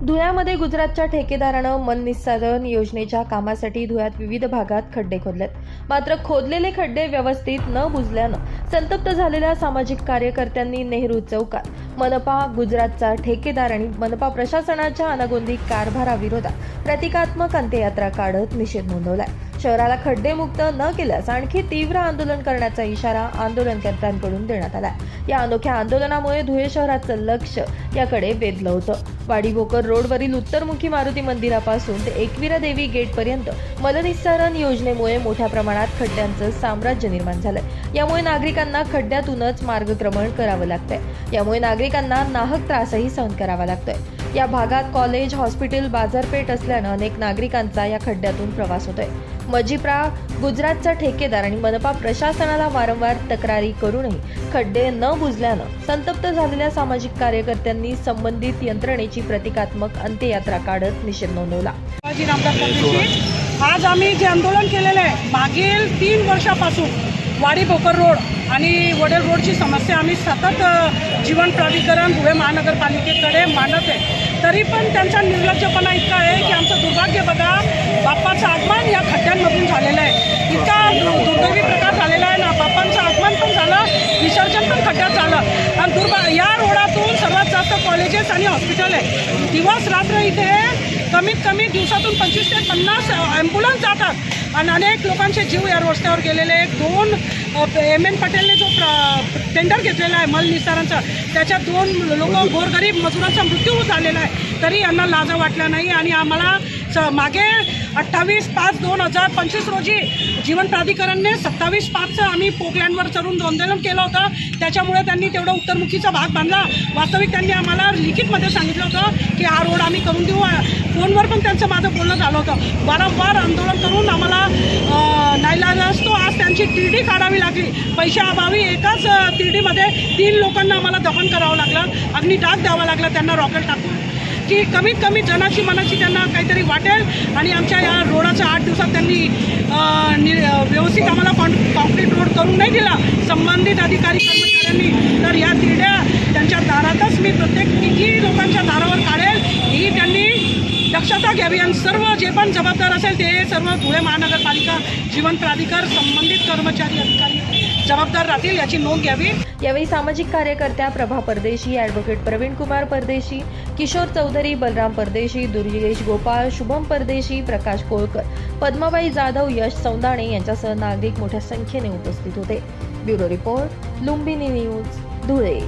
धुळ्यामध्ये गुजरातच्या ठेकेदारानं मन निस्सारण योजनेच्या कामासाठी धुळ्यात विविध भागात खड्डे खोदलेत. मात्र खोदलेले खड्डे व्यवस्थित न बुजल्यानं संतप्त झालेल्या सामाजिक कार्यकर्त्यांनी नेहरू चौकात मनपा गुजरातचा ठेकेदार आणि मनपा प्रशासनाच्या अनागोंदी कारभाराविरोधात प्रतिकात्मक अंत्ययात्रा काढत निषेध नोंदवलाय. शहराला खड्डेमुक्त न केल्यास आणखी तीव्र आंदोलन करण्याचा इशारा आंदोलनकर्त्यांकडून देण्यात आला या अनोख्या आंदोलनामुळे धुळे शहराचं लक्ष याकडे वेधलं होतं. वाडीभोकर रोडवरील उत्तरमुखी मारुती मंदिरापासून ते एकविरा देवी गेटपर्यंत मलनिस्सारण योजनेमुळे मोठ्या प्रमाणात खड्ड्यांचं साम्राज्य निर्माण झालंय. यामुळे नागरिकांना खड्ड्यातूनच मार्गक्रमण करावं लागतंय. यामुळे नागरिकांना नाहक त्रासही सहन करावा लागतोय. या भागात कॉलेज हॉस्पिटल बाजारपेठ असल्यानं अनेक नागरिकांचा या खड्ड्यातून प्रवास होतोय. मजिप्रा गुजरातचा ठेकेदार आणि मनपा प्रशासनाला वारंवार तक्रारी करूनही खड्डे न बुजल्यानं संतप्त झालेल्या सामाजिक कार्यकर्त्यांनी संबंधित यंत्रणेची प्रतिकात्मक अंत्ययात्रा काढत निषेध नोंदवला. आज आम्ही जे आंदोलन केलेलं आहे मागील तीन वर्षापासून वाडी बोकर रोड आणि वडेल रोडची समस्या आम्ही सतत जीवन प्राधिकरण धुळे महानगरपालिकेकडे मानत आहे. तरी पण त्यांचा निर्लज्जपणा इतका आहे की आमचं दुर्भाग्य बघा बाप्पाचं आगमन या खड्ड्यांमधून झालेलं आहे इतका दुर्दैवी प्रकार झालेला आहे ना बाप्पांचं आगमन पण झालं विसर्जन पण खड्ड्यात नंदुरबार या रोडातून सर्वात जास्त कॉलेजेस आणि हॉस्पिटल आहे दिवस रात्र इथे कमीत कमी दिवसातून पंचवीस ते पन्नास ॲम्ब्युलन्स जातात. आणि अनेक लोकांचे जीव या रस्त्यावर गेलेले आहेत. दोन एम एन पटेलने जो प्र टेंडर घेतलेला आहे मल निस्तारांचा त्याच्यात दोन लोक गोरगरीब मजुरांचा मृत्यू झालेला आहे. तरी यांना लाजा वाटला नाही आणि आम्हाला स मागे अठ्ठावीस पाच दोन हजार पंचवीस रोजी जीवन प्राधिकरणने सत्तावीस पाचचं आम्ही पोकलँडवर चढून आंदोलन केलं होतं. त्याच्यामुळे त्यांनी तेवढा उत्तरमुखीचा भाग बांधला. वास्तविक त्यांनी आम्हाला लिखितमध्ये सांगितलं होतं की हा रोड आम्ही करून देऊ. फोनवर पण त्यांचं माझं बोलणं झालं होतं. वारंवार आंदोलन करून आम्हाला नाईलाज असतो. आज त्यांची तिरडी काढावी लागली. पैशाअभावी एकाच टी तिरडीमध्ये तीन लोकांना आम्हाला दफन करावं लागलं. अग्नी डाग द्यावा लागला. त्यांना रॉकेट टाकून. की कमीत कमी जनाची मनाची त्यांना काहीतरी वाटेल आणि आमच्या या रोडाचा आठ दिवसात त्यांनी नि- व्यवस्थित आम्हाला कॉन कॉन्क्रीट रोड करून नाही दिला. संबंधित अधिकारी कर्मचाऱ्यांनी. तर या तिरड्या त्यांच्या दारातच मी प्रत्येक किती लोकांच्या दारावर काढेल ही त्यांनी दक्षता घ्यावी. आणि सर्व जे पण जबाबदार असेल ते सर्व धुळे महानगरपालिका जीवन प्राधिकार संबंधित कर्मचारी अधिकारी. जबाबदार राहतील याची नोंद घ्यावी. यावेळी सामाजिक कार्यकर्त्या प्रभा परदेशी ॲडव्होकेट प्रवीण कुमार परदेशी किशोर चौधरी बलराम परदेशी दुर्गेश गोपाळ शुभम परदेशी प्रकाश कोळकर पद्माबाई जाधव यश सौंदाणे यांच्यासह नागरिक मोठ्या संख्येने उपस्थित होते. Bureau report Lumbini news Dhule.